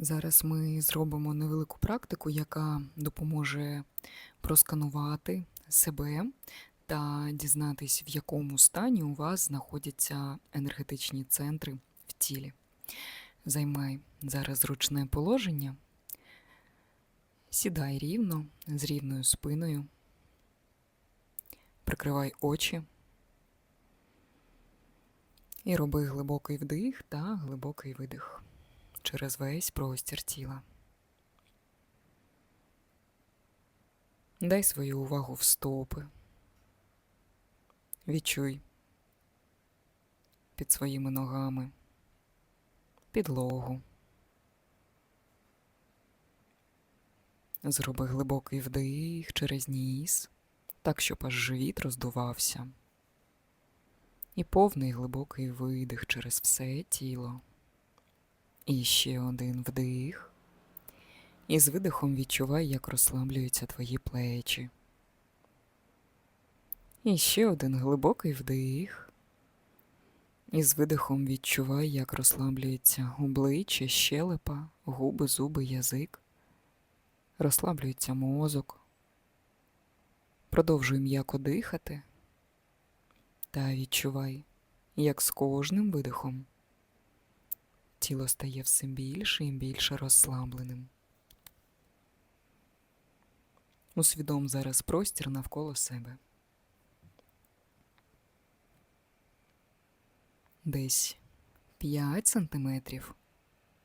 Зараз ми зробимо невелику практику, яка допоможе просканувати себе та дізнатись, в якому стані у вас знаходяться енергетичні центри в тілі. Займай зараз зручне положення. Сідай рівно, з рівною спиною. Прикривай очі. І роби глибокий вдих та глибокий видих через весь простір тіла. Дай свою увагу в стопи. Відчуй під своїми ногами підлогу. Зроби глибокий вдих через ніс, так, щоб аж живіт роздувався. І повний глибокий видих через все тіло. І ще один вдих. І з видихом відчувай, як розслаблюються твої плечі. І ще один глибокий вдих. І з видихом відчувай, як розслаблюється обличчя, щелепа, губи, зуби, язик. Розслаблюється мозок. Продовжуй м'яко дихати та відчувай, як з кожним видихом тіло стає все більше і більше розслабленим. Усвідом зараз простір навколо себе. Десь 5 сантиметрів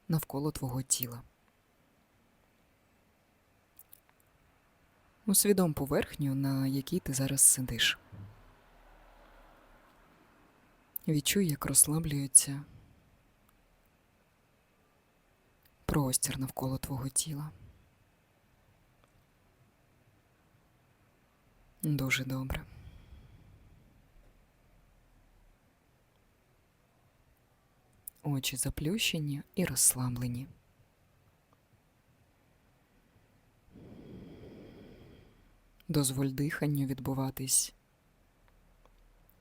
навколо твого тіла. Усвідом поверхню, на якій ти зараз сидиш. Відчуй, як розслаблюється простір навколо твого тіла. Дуже добре. Очі заплющені і розслаблені. Дозволь диханню відбуватись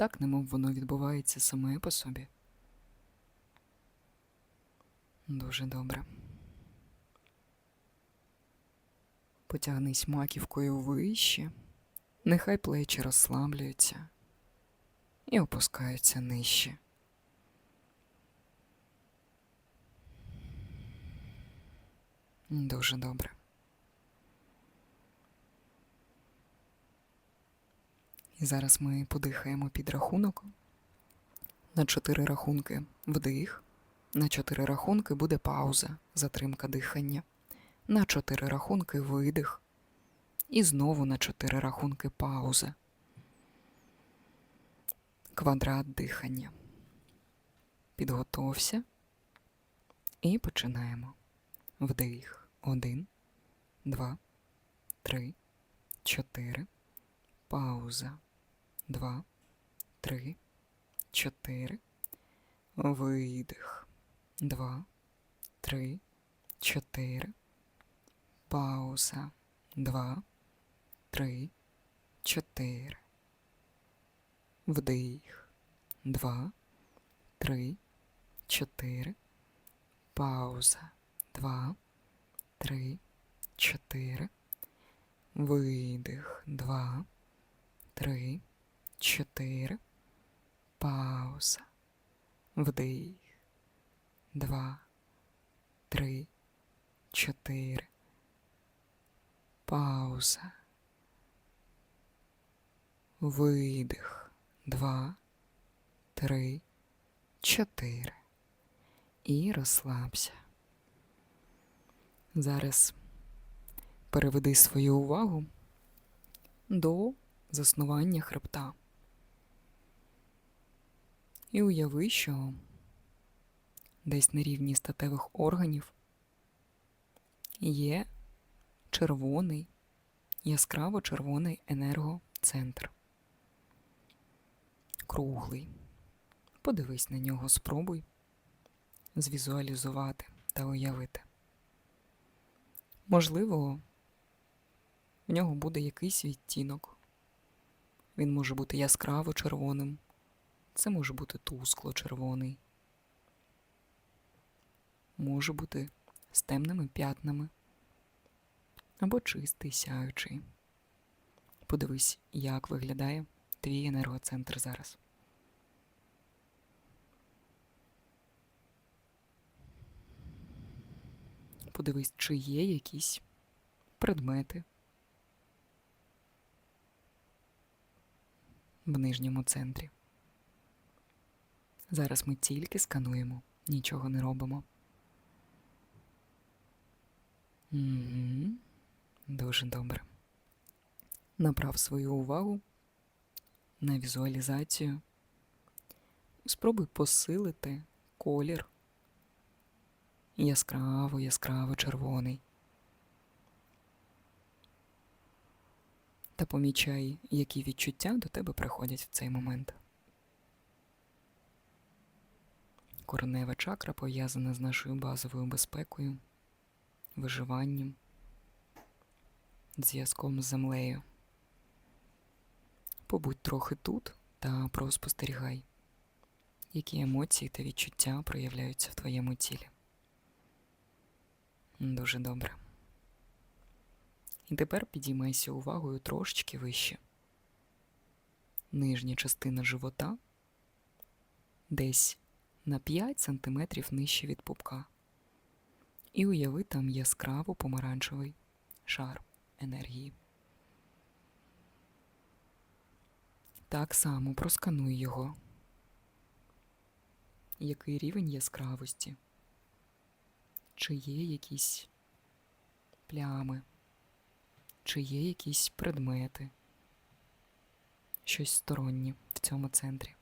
так, немов воно відбувається саме по собі. Дуже добре. Потягнись маківкою вище, нехай плечі розслаблюються і опускаються нижче. Дуже добре. І зараз ми подихаємо під рахунок. На чотири рахунки вдих. На чотири рахунки буде пауза, затримка дихання. На чотири рахунки видих. І знову на чотири рахунки пауза. Квадрат дихання. Підготовся. І починаємо. Вдих. Один, два, три, чотири. Пауза. Два, три, чотири. Видих. Два, три, чотири. Пауза. Два, три, чотири. Вдих. Два, три, чотири. Пауза. Два, три, чотири. Видих. Два, три, чотири. Пауза. Вдих. Два, три, чотири. Пауза. Видих. Два, три, чотири. І розслабся. Зараз переведи свою увагу до заснування хребта. І уяви, що десь на рівні статевих органів є червоний, яскраво червоний енергоцентр. Круглий. Подивись на нього, спробуй звізуалізувати та уявити. Можливо, в нього буде якийсь відтінок. Він може бути яскраво червоним, це може бути тускло червоний, може бути з темними п'ятнами або чистий сяючий. Подивись, як виглядає твій енергоцентр зараз. Подивись, чи є якісь предмети в нижньому центрі. Зараз ми тільки скануємо, нічого не робимо. Угу. Дуже добре. Направ свою увагу на візуалізацію. Спробуй посилити колір яскраво, яскраво червоний. Та помічай, які відчуття до тебе приходять в цей момент. Коренева чакра пов'язана з нашою базовою безпекою, виживанням, зв'язком з землею. Побудь трохи тут та проспостерігай, які емоції та відчуття проявляються в твоєму тілі. Дуже добре. І тепер підіймайся увагою трошечки вище. Нижня частина живота десь на 5 см нижче від пупка. І уяви там яскраво помаранчевий шар енергії. Так само проскануй його. Який рівень яскравості? Чи є якісь плями? Чи є якісь предмети? Щось стороннє в цьому центрі?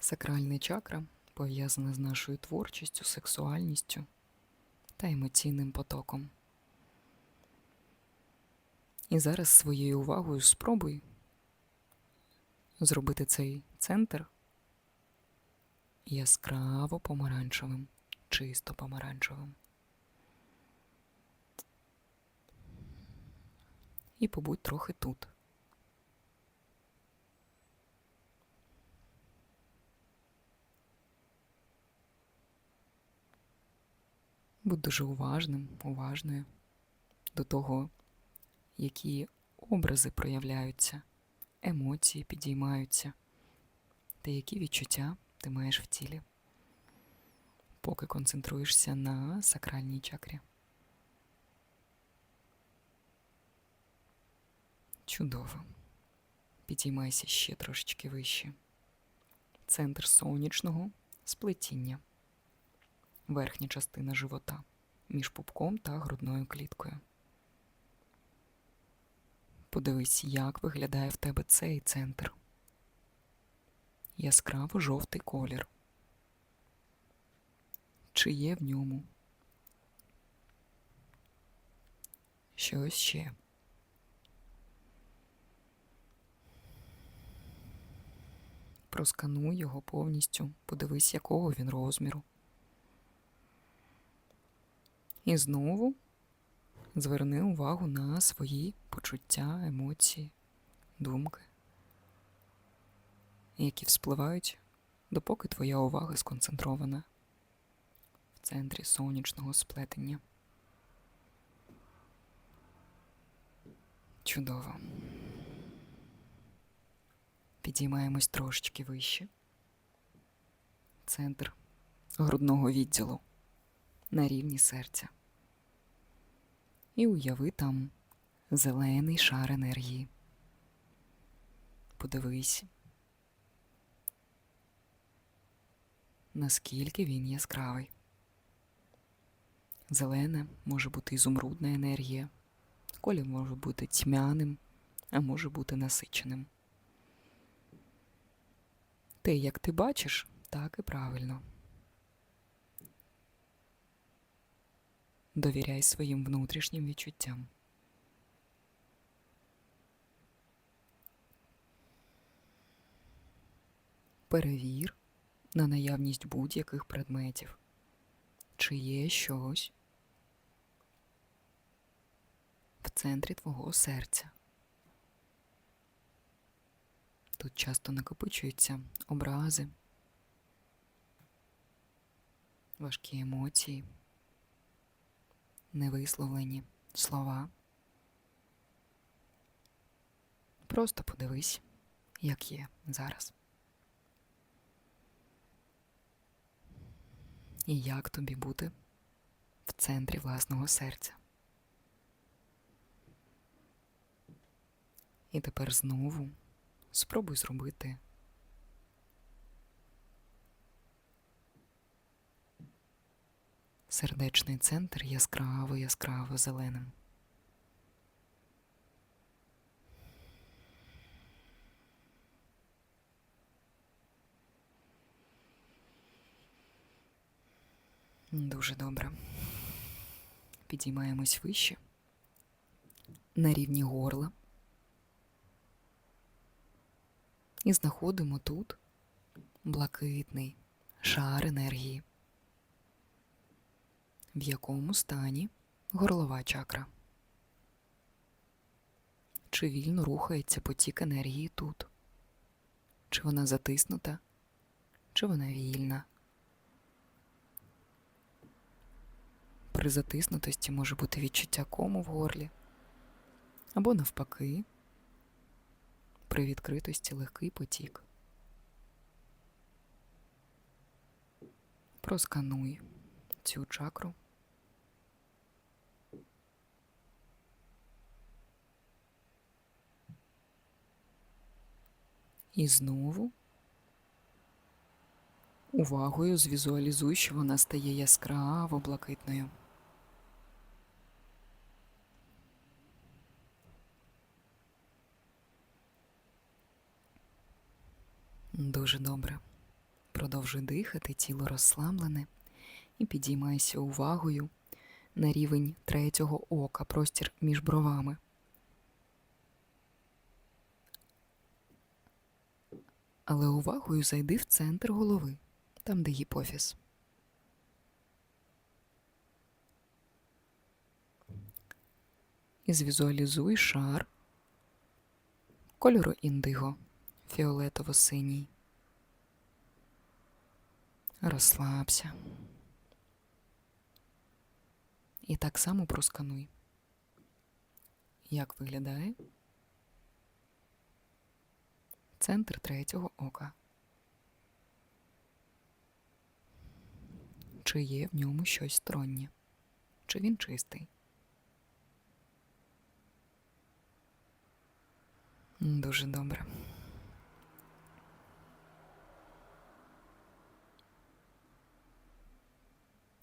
Сакральна чакра пов'язана з нашою творчістю, сексуальністю та емоційним потоком. І зараз своєю увагою спробуй зробити цей центр яскраво помаранчевим, чисто помаранчевим. І побудь трохи тут. Будь дуже уважним, уважною до того, які образи проявляються, емоції підіймаються, та які відчуття ти маєш в тілі, поки концентруєшся на сакральній чакрі. Чудово. Підіймайся ще трошечки вище. Центр сонячного сплетіння верхня частина живота між пупком та грудною кліткою. Подивись, як виглядає в тебе цей центр. Яскраво жовтий колір. Чи є в ньому щось ще? Проскануй його повністю, подивись, якого він розміру. І знову зверни увагу на свої почуття, емоції, думки, які вспливають, допоки твоя увага сконцентрована в центрі сонячного сплетення. Чудово. Підіймаємось трошечки вище. Центр грудного відділу на рівні серця. І уяви там зелений шар енергії. Подивись, наскільки він яскравий. Зелене може бути ізумрудна енергія, колір може бути тьмяним, а може бути насиченим. Те, як ти бачиш, так і правильно. Довіряй своїм внутрішнім відчуттям. Перевір на наявність будь-яких предметів, чи є щось в центрі твого серця. Тут часто накопичуються образи, важкі емоції, невисловлені слова. Просто подивись, як є зараз. І як тобі бути в центрі власного серця. І тепер знову спробуй зробити сердечний центр яскраво яскраво зеленим. Дуже добре. Підіймаємось вище на рівні горла. І знаходимо тут блакитний шар енергії, в якому стані горлова чакра. Чи вільно рухається потік енергії тут? Чи вона затиснута, чи вона вільна? При затиснутості може бути відчуття кому в горлі, або навпаки, при відкритості легкий потік. Проскануй цю чакру. І знову увагою звізуалізуй, що вона стає яскраво блакитною. Дуже добре. Продовжуй дихати, тіло розслаблене і підіймайся увагою на рівень третього ока, простір між бровами. Але увагою зайди в центр голови, там, де гіпофіз. І звізуалізуй шар кольору індиго фіолетово-синій. Розслабся. І так само проскануй. Як виглядає центр третього ока? Чи є в ньому щось стороннє? Чи він чистий? Дуже добре.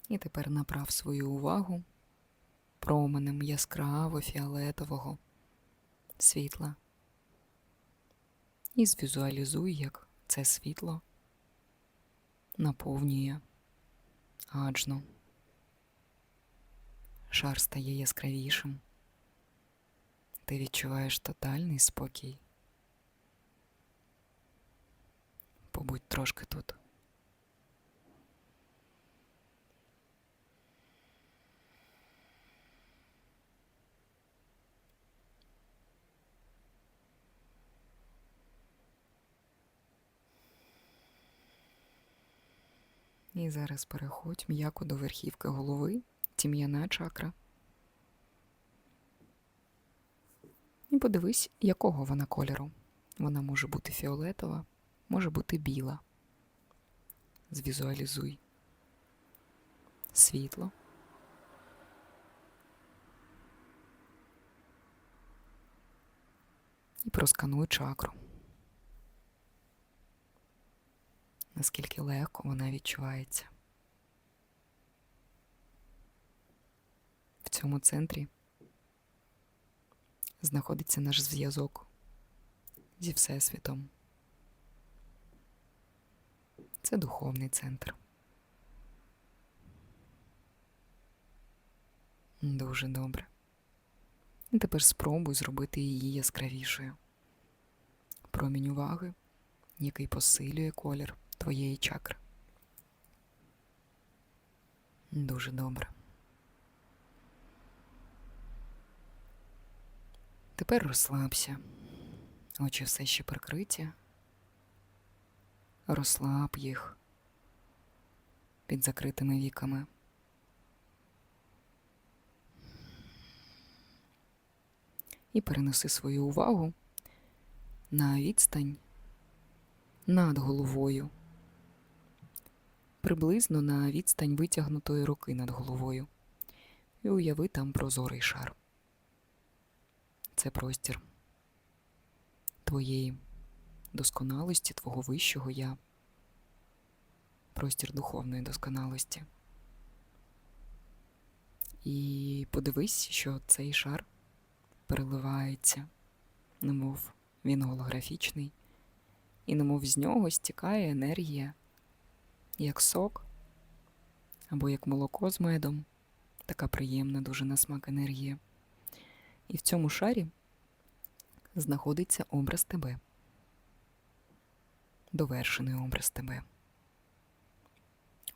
І тепер направ свою увагу променем яскраво фіолетового світла. І звізуалізуй, як це світло наповнює аджну. Шар стає яскравішим. Ти відчуваєш тотальний спокій. Побудь трошки тут. І зараз переходь м'яко до верхівки голови, тім'яна чакра. І подивись, якого вона кольору. Вона може бути фіолетова, може бути біла. Звізуалізуй світло. І проскануй чакру. Наскільки легко вона відчувається. В цьому центрі знаходиться наш зв'язок зі Всесвітом. Це духовний центр. Дуже добре. І тепер спробуй зробити її яскравішою. Промінь уваги, який посилює колір твоєї чакри. Дуже добре. Тепер розслабся. Очі все ще прикриті, розслаб їх під закритими віками. І перенеси свою увагу на відстань над головою, приблизно на відстань витягнутої руки над головою. І уяви там прозорий шар. Це простір твоєї досконалості, твого вищого я, простір духовної досконалості. І подивись, що цей шар переливається, немов він голографічний, і немов з нього стікає енергія, як сок або як молоко з медом, така приємна дуже на смак енергія. І в цьому шарі знаходиться образ тебе, довершений образ тебе,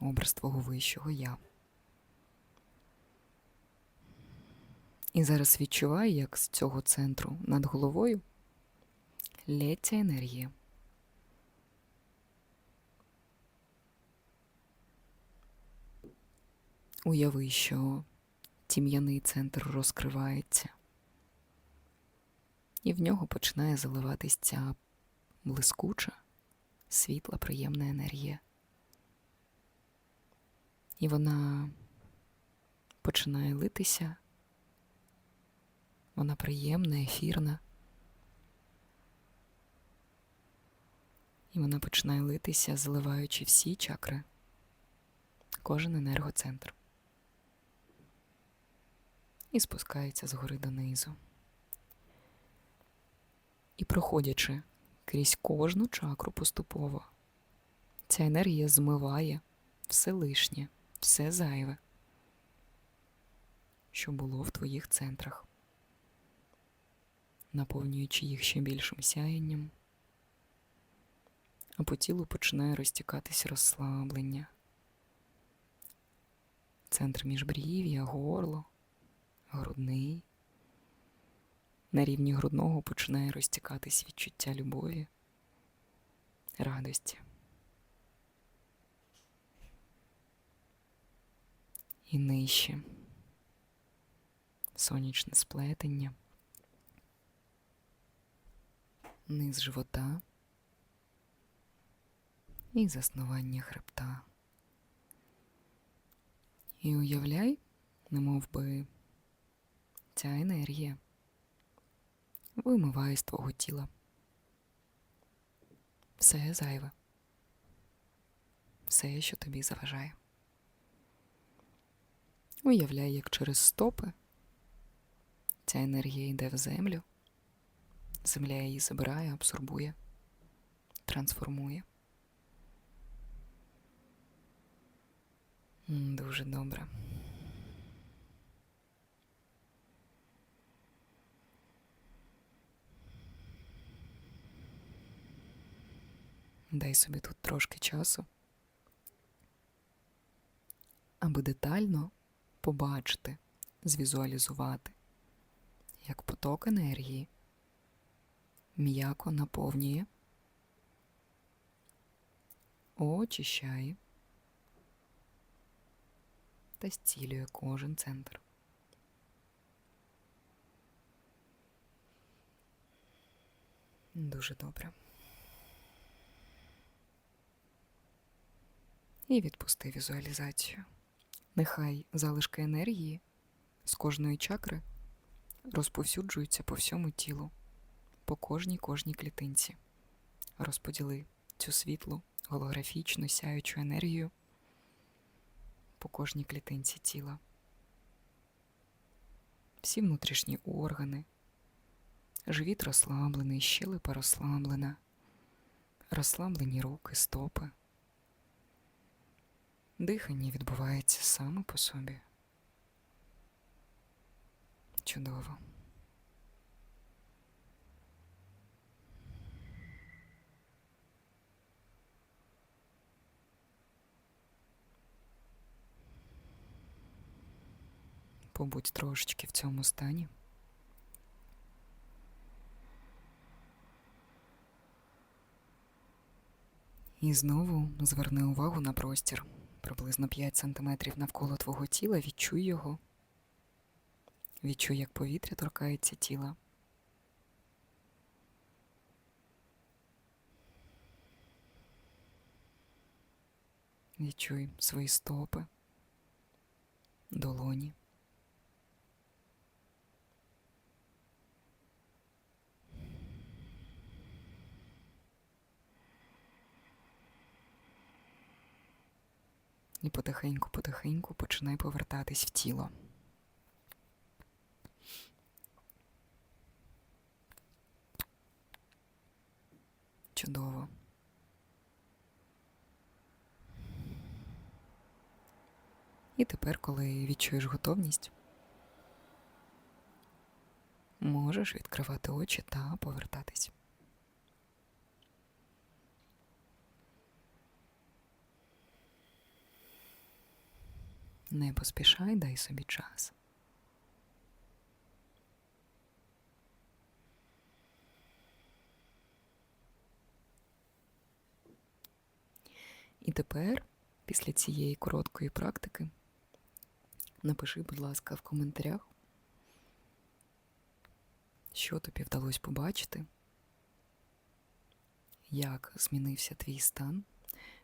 образ твого вищого я. І зараз відчувай, як з цього центру над головою лється енергія. Уяви, що тім'яний центр розкривається, і в нього починає заливатись ця блискуча, світла, приємна енергія. І вона починає литися, вона приємна, ефірна. І вона починає литися, заливаючи всі чакри, кожен енергоцентр. І спускається згори донизу. І проходячи крізь кожну чакру поступово, ця енергія змиває все лишнє, все зайве, що було в твоїх центрах, наповнюючи їх ще більшим сяєнням, а по тілу починає розтікатись розслаблення. Центр міжбрів'я, горло, грудний. На рівні грудного починає розтікатись відчуття любові, радості. І нижче сонячне сплетення, низ живота і заснування хребта. І уявляй, немов би ця енергія вимиває з твого тіла. Все зайве, все, що тобі заважає. Уявляй, як через стопи ця енергія йде в землю, земля її забирає, абсорбує, трансформує. Дуже добре. Дай собі тут трошки часу, аби детально побачити, звізуалізувати, як поток енергії м'яко наповнює, очищає та зцілює кожен центр. Дуже добре. І відпусти візуалізацію. Нехай залишки енергії з кожної чакри розповсюджуються по всьому тілу, по кожній кожній клітинці. Розподіли цю світлу, голографічну, сяючу енергію по кожній клітинці тіла. Всі внутрішні органи, живіт розслаблений, щелепа розслаблена, розслаблені руки, стопи. Дихання відбувається саме по собі. Чудово. Побудь трошечки в цьому стані. І знову зверни увагу на простір. Приблизно 5 см навколо твого тіла. Відчуй його. Відчуй, як повітря торкається тіла. Відчуй свої стопи, долоні. І потихеньку-потихеньку починай повертатись в тіло. Чудово. І тепер, коли відчуєш готовність, можеш відкривати очі та повертатись. Не поспішай, дай собі час. І тепер, після цієї короткої практики, напиши, будь ласка, в коментарях, що тобі вдалося побачити, як змінився твій стан.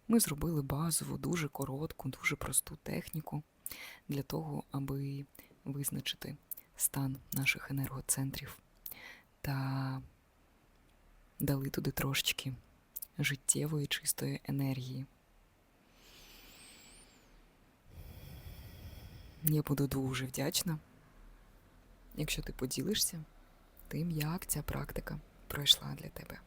Ми зробили базову, дуже коротку, дуже просту техніку для того, аби визначити стан наших енергоцентрів та дали туди трошечки життєвої чистої енергії. Я буду дуже вдячна, якщо ти поділишся тим, як ця практика пройшла для тебе.